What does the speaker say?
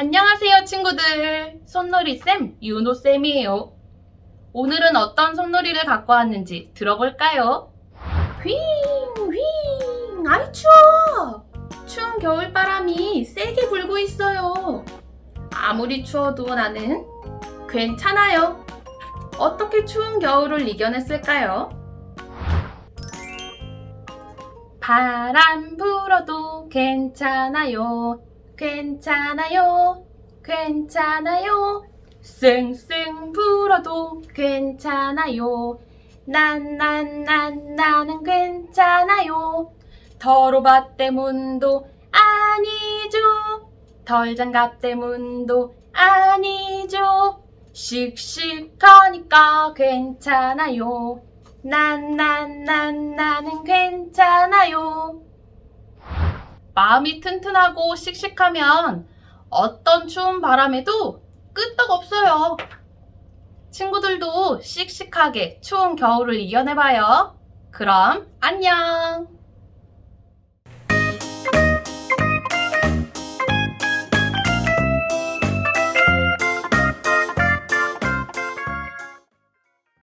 안녕하세요, 친구들. 손놀이쌤, 윤호쌤이에요. 오늘은 어떤 손놀이를 갖고 왔는지 들어볼까요? 휘잉, 휘잉, 아이 추워! 추운 겨울바람이 세게 불고 있어요. 아무리 추워도 나는 괜찮아요. 어떻게 추운 겨울을 이겨냈을까요? 바람 불어도 괜찮아요. 괜찮아요. 괜찮아요. 쌩쌩 불어도 괜찮아요. 난, 난, 난, 나는 괜찮아요. 더러밭 때문도 아니죠. 덜장갑 때문도 아니죠. 씩씩하니까 괜찮아요. 난, 난, 난, 나는 괜찮아요. 마음이 튼튼하고 씩씩하면 어떤 추운 바람에도 끄떡없어요. 친구들도 씩씩하게 추운 겨울을 이겨내봐요. 그럼 안녕!